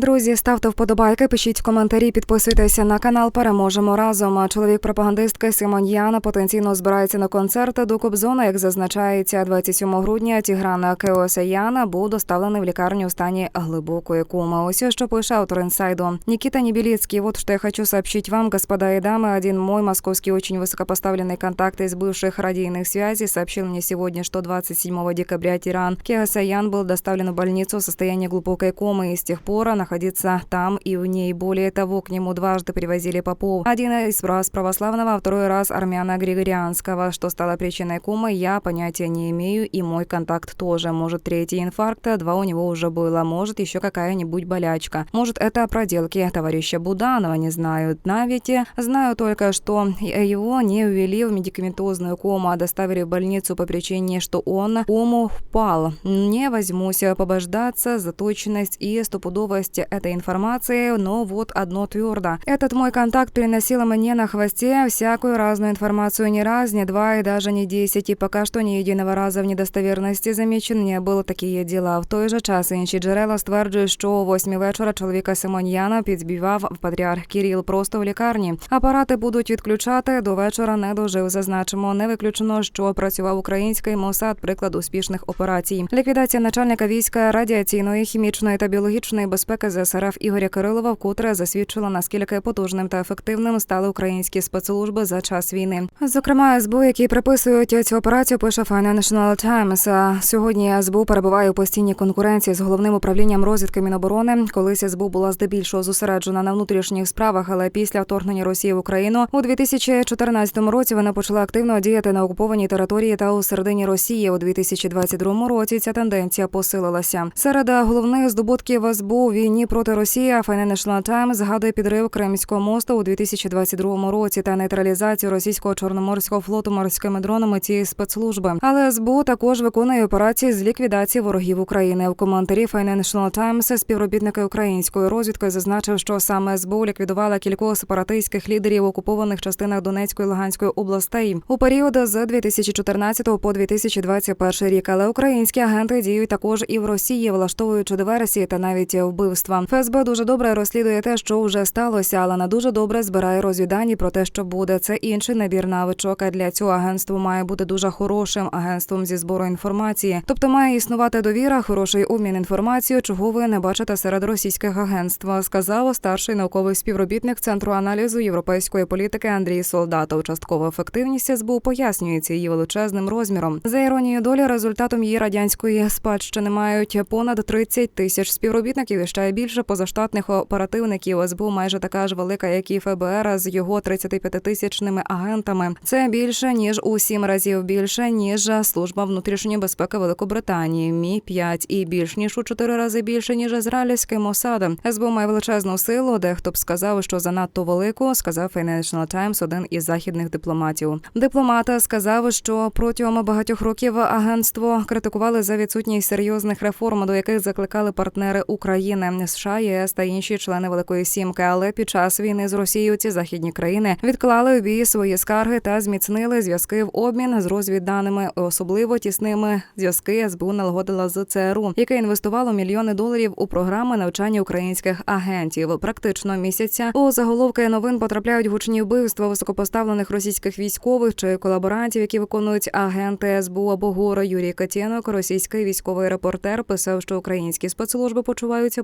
Друзі, ставте вподобайки, пишіть коментарі, підписуйтеся на канал. Переможемо разом. Чоловік пропагандистки Симон Яна потенційно збирається на концерт до Кобзона. Як зазначається 27 грудня, Тіграна Кеосаяна був доставлений в лікарню у стані глибокої коми. Ось що пише автор інсайду. Никита Небелицкий. Вот что я хочу сообщить вам, господа и дамы. Один мой московский очень высокопоставленный контакт из бывших радийных связей сообщил мне сегодня, что 27 декабря Тиран Кеосаян был доставлен в больницу в состоянии глубокой комы и с тех пор находиться там и в ней. Более того, к нему дважды привозили попов. Один из раз православного, а второй раз армяна Григорианского. Что стало причиной комы, я понятия не имею, и мой контакт тоже. Может, третий инфаркт, два у него уже было. Может, еще какая-нибудь болячка. Может, это проделки товарища Буданова, не знаю. Навите знаю только, что его не ввели в медикаментозную кому, а доставили в больницу по причине, что он кому впал. Не возьмусь побождаться за точность и стопудовость этой информации, но вот одно твердо. Этот мой контакт приносил мне на хвосте всякую разную информацию не раз, не два и даже не десять, и пока что ни единого раза в недостовірності замічен не було такі діла. В той же час інші джерела стверджують, що о восьмій вечора чоловіка Симоньяна підбивав патріарх Кіріл просто в лікарні. Апарати будуть відключати до вечора. Не дожив. Зазначимо, не виключено, що працював український Мосад. Приклад успішних операцій. Ліквідація начальника війська радіаційної, хімічної та біологічної безпеки ЗСРФ Ігоря Кирилова вкотре засвідчила наскільки потужним та ефективним стали українські спецслужби за час війни. Зокрема, СБУ, які приписують цю операцію, пише Financial Times. Сьогодні СБУ перебуває у постійній конкуренції з головним управлінням розвідки Міноборони. Колись СБУ була здебільшого зосереджена на внутрішніх справах, але після вторгнення Росії в Україну у 2014 році вона почала активно діяти на окупованій території та у середині Росії. У 2022 році ця тенденція посилилася. Серед головних здобутків СБУ у війні проти Росії Financial Times згадує підрив Кримського мосту у 2022 році та нейтралізацію російського чорноморського флоту морськими дронами цієї спецслужби. Але СБУ також виконує операції з ліквідації ворогів України. У коментарі Financial Times співробітники української розвідки зазначив, що саме СБУ ліквідувала кількох сепаратистських лідерів окупованих частинах Донецької і Луганської областей у період з 2014 по 2021 рік. Але українські агенти діють також і в Росії, влаштовуючи диверсії та навіть вбивства. ФСБ дуже добре розслідує те, що вже сталося, але не дуже добре збирає розвідані про те, що буде. Це інший набір навичок. А для цього агентство має бути дуже хорошим агентством зі збору інформації. Тобто має існувати довіра, хороший обмін інформацією, чого ви не бачите серед російських агентств. Сказав старший науковий співробітник центру аналізу європейської політики Андрій Солдатов. Часткова ефективність СБУ пояснюється її величезним розміром. За іронією долі, результатом її радянської спадщини мають понад 30 тисяч співробітників і ще більше позаштатних оперативників. СБУ майже така ж велика, як і ФБР з його 35-тисячними агентами. Це більше ніж у сім разів більше ніж служба внутрішньої безпеки Великобританії. Мі 5 і більш ніж у чотири рази більше ніж ізраїльський Мосад. СБУ має величезну силу. Дехто б сказав, що занадто велику, сказав Financial Times, один із західних дипломатів. Дипломата сказав, що протягом багатьох років агентство критикували за відсутність серйозних реформ, до яких закликали партнери України, США, ЄС та інші члени Великої Сімки. Але під час війни з Росією ці західні країни відклали у бій свої скарги та зміцнили зв'язки в обмін з розвідданими, особливо тісними зв'язки СБУ налагодила з ЦРУ, яке інвестувало мільйони доларів у програми навчання українських агентів. Практично місяця у заголовки новин потрапляють гучні вбивства високопоставлених російських військових чи колаборантів, які виконують агенти СБУ або ГУР. Юрій Катєнок, російський військовий репортер, писав, що українські спецслужби почуваються